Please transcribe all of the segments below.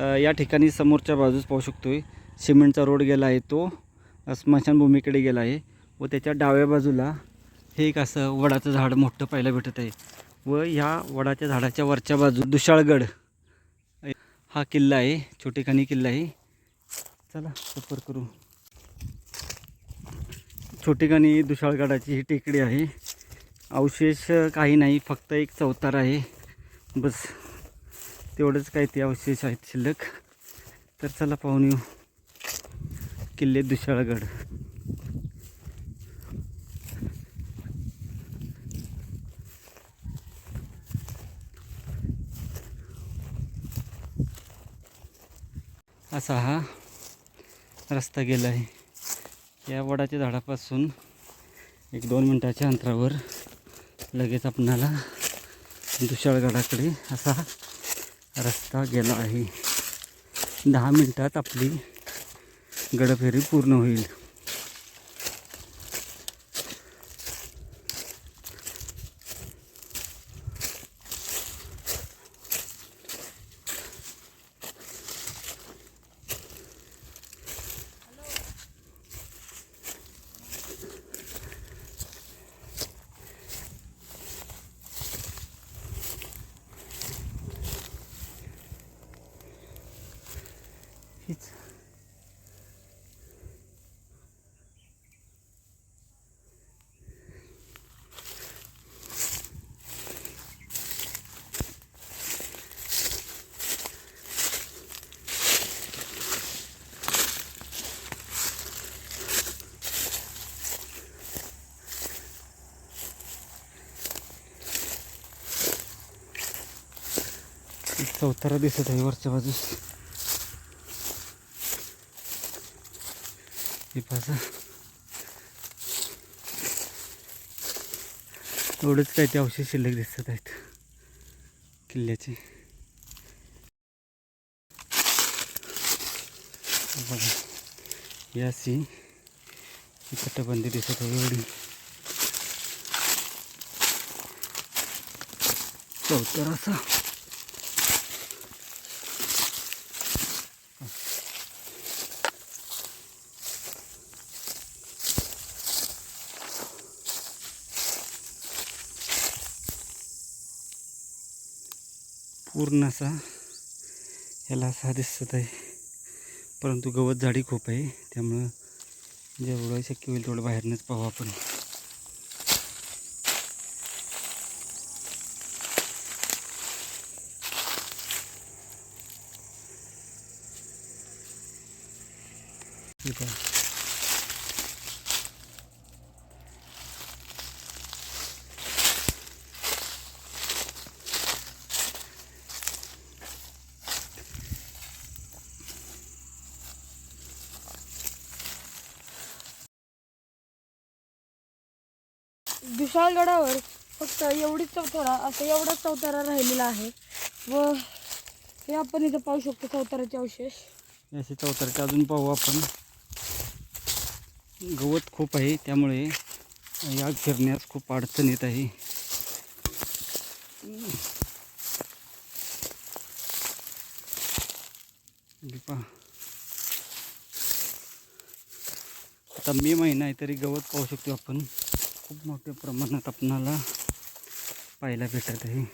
या ठिकाणी समोरच्या बाजूस पाहू शकतो सिमेंटचा रोड गेला आहे तो स्मशानभूमीकडे गेला आहे व त्याच्या डाव्या बाजूला हे एक असं वडाचं झाड मोठं पाहायला भेटत आहे व ह्या वडाच्या झाडाच्या वरच्या बाजू दुशाळगड हा किल्ला आहे छोटेखानी किल्ला आहे. चला सफर करू. छोटेखानी दुशाळगडाची ही टेकडी आहे. अवशेष काही नाही फक्त एक चौतारा आहे. बस. तेवढंच काय ते अवशेष आहेत शिल्लक. तर चला पाहून येऊ. किल्ले दुशाळगड असा हा रस्ता गेला आहे. या वडाच्या झाडापासून एक दोन मिनटाच्या अंतरावर लगेच आपणाला दुशाळगडाकडे असा रस्ता गेला आहे. दहा मिनटात आपली गडफेरी पूर्ण होईल. एक दिसत आहे वरच्या बाजूस. हे पाहा एवढंच काय ते अवशेष शिल्लक दिसत आहेत. किल्ल्याचे. बघा. सी. अशी ही दिसत आहे एवढी. चौतर असा. पूर्ण असा याला असा दिसत आहे. परंतु गवत झाडी खूप आहे. त्यामुळं जेवढं शक्य होईल तेवढं बाहेरनंच पाहू आपण. हे पहा. विशाळगडावर फक्त एवढीच चौथारा असं एवढाच चौथारा राहिलेला आहे. व हे आपण इथं पाहू शकतो चौथाराचे अवशेष. असे चौथाराचे अजून पाहू आपण. गवत खूप आहे त्यामुळे या फिरण्यास खूप अडचण येत आहे. पहा. आता मे महिना आहे तरी गवत पाहू शकतो आपण. खूप मोठ्या प्रमाणात आपणाला पाहायला भेटत आहे.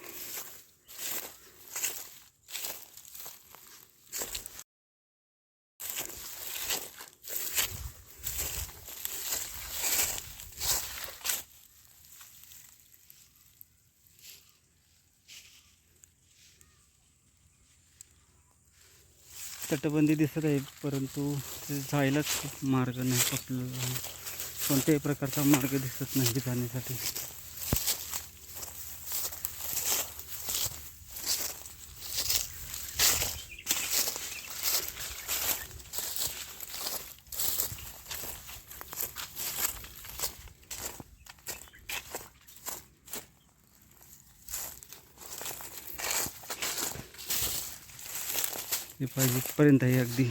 तटबंदी दिसत आहे परंतु ते जायलाच मार्ग नाही आपल्याला. कोणत्याही प्रकारचा मार्ग दिसत नाही जाण्यासाठी. हे पाहिजे पर्यंत अगदी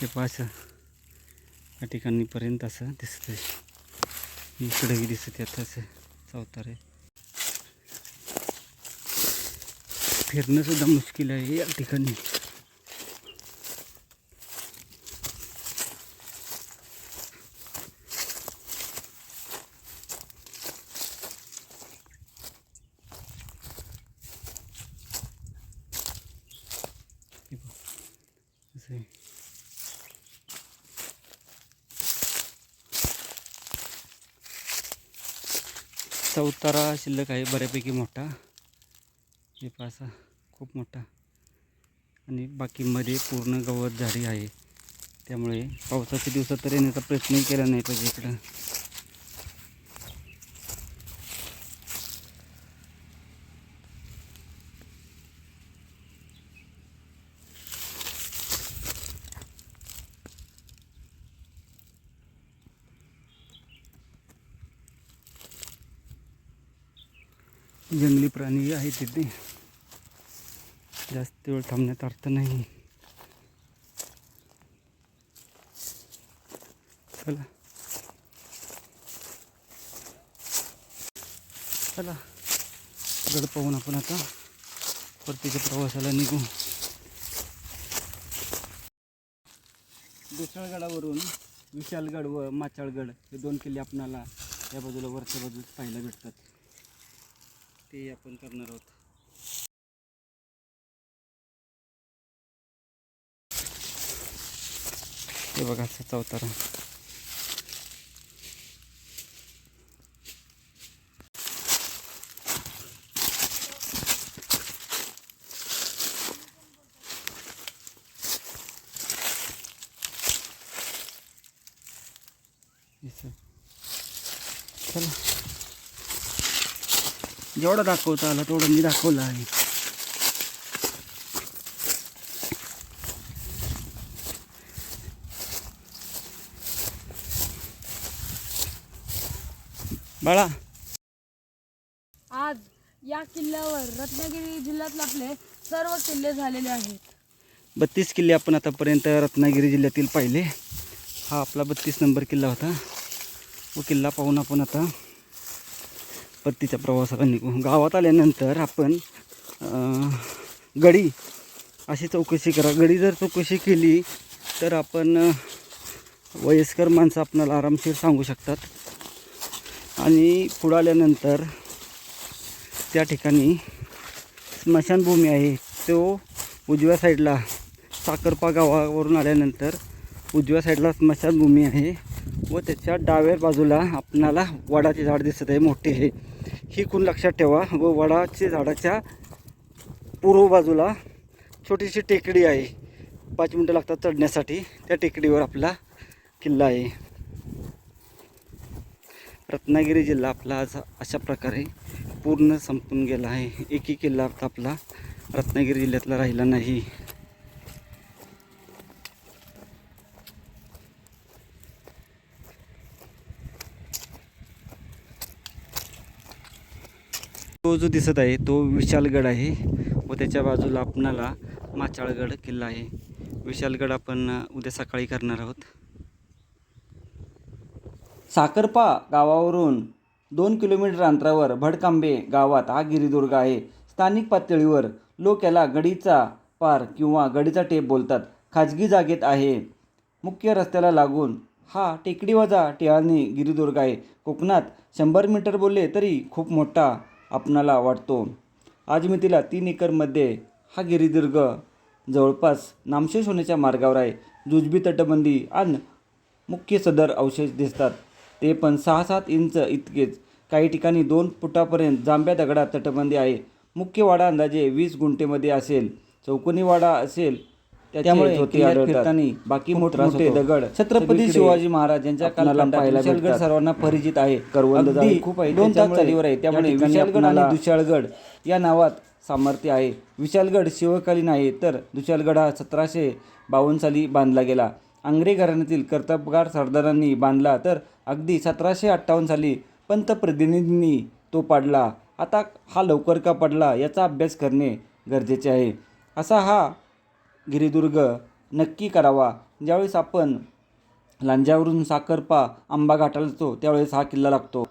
ते पाच या ठिकाणीपर्यंत असं दिसत आहे इकडे दिसत आहे तसं चौतारे. फिरणं सुद्धा मुश्किल आहे या ठिकाणी. चौतारा शिल्लक आहे बऱ्यापैकी मोठा. हे पासा खूप मोठा. आणि बाकीमध्ये पूर्ण गवत झाडी आहे. त्यामुळे पावसाच्या दिवसात तर येण्याचा प्रयत्नही केला नाही पाहिजे इकडं. जंगली प्राणी आहेत तिथे. जास्त वेळ थांबण्यात अर्थ नाही. चला. चला. गड पाहून आपण आता परतीच्या प्रवासाला निघू. दुसळगडावरून विशालगड व माचाळगड हे दोन किल्ले आपणाला या बाजूला वरच्या बाजूला पाहायला भेटतात. ते आपण करणार आहोत. हे बघा त्याचा उतारा चला. जेवढं दाखवता आला तेवढं मी दाखवलं आहे. बाळा. आज या किल्ल्यावर रत्नागिरी जिल्ह्यातले आपले सर्व किल्ले झालेले आहेत. बत्तीस किल्ले आपण आतापर्यंत रत्नागिरी जिल्ह्यातील पाहिले. हा आपला बत्तीस नंबर किल्ला होता. व किल्ला पाहून आपण आता परतीच्या प्रवासाला निघू गावात आल्यानंतर आपण गडी अशी चौकशी करा. गडी जर चौकशी केली तर आपण वयस्कर माणसं आपणाला आरामशीर सांगू शकतात. आणि पुढं आल्यानंतर त्या ठिकाणी स्मशानभूमी आहे. तो उजव्या साईडला साखरपा गावावरून आल्यानंतर उजव्या साईडला स्मशानभूमी आहे व त्याच्या डाव्या बाजूला आपणाला वडाचे झाड दिसत आहे. मोठे हे ही खूण लक्षात ठेवा व वडाच्या झाडाच्या पूर्व बाजूला छोटीशी टेकडी आहे. पाच मिनटं लागतात चढण्यासाठी. त्या टेकडीवर आपला किल्ला आहे. रत्नागिरी जिल्हा आपला आज अशा प्रकारे पूर्ण संपून गेला आहे. एकही किल्ला आता आपला रत्नागिरी जिल्ह्यातला राहिला नाही. तो जो दिसत आहे तो विशालगड आहे व त्याच्या बाजूला आपणाला माचाळगड किल्ला आहे. विशालगड आपण उद्या सकाळी करणार आहोत. साखरपा गावावरून दोन किलोमीटर अंतरावर भडकांबे गावात हा गिरिदुर्ग आहे. स्थानिक पातळीवर लोक याला गडीचा पार किंवा गडीचा टेप बोलतात. खाजगी जागेत आहे. मुख्य रस्त्याला लागून हा टेकडीवाजा टिळाणी गिरिदुर्ग आहे. कोकणात शंभर मीटर बोलले तरी खूप मोठा आपणाला वाटतो आज मी तिला तीन एकरमध्ये हा गिरिदुर्ग जवळपास नामशेष होण्याच्या मार्गावर आहे. जुजबी तटबंदी आणि मुख्य सदर अवशेष दिसतात. ते पण सहा सात इंच इतकेच. काही ठिकाणी दोन फुटापर्यंत जांभ्या दगडात तटबंदी आहे. मुख्य वाडा अंदाजे वीस गुंठेमध्ये असेल. चौकोनी वाडा असेल त्यामुळे बाकी मोठमोठे दगड छत्रपती शिवाजी महाराज यांच्या कालखंडात विशालगड सर्वांना परिचित आहे. खूप आहे. दोन तास चालीवर आहे. त्यामुळे विशालगड आणि दुशाळगड या नावात सामर्थ्य आहे. विशालगड शिवकालीन आहे तर दुशालगड हा सतराशे बावन्न साली बांधला गेला. आंग्रे घराण्यातील कर्तबगार सरदारांनी बांधला तर अगदी सतराशे अठ्ठावन्न साली पंतप्रतिनिधींनी तो पाडला. आता हा लवकर का पडला याचा अभ्यास करणे गरजेचे आहे. असा हा गिरिदुर्ग नक्की करावा. ज्यावेळेस आपण लांज्यावरून साखरपा आंबा घाटाला जातो त्यावेळेस हा किल्ला लागतो.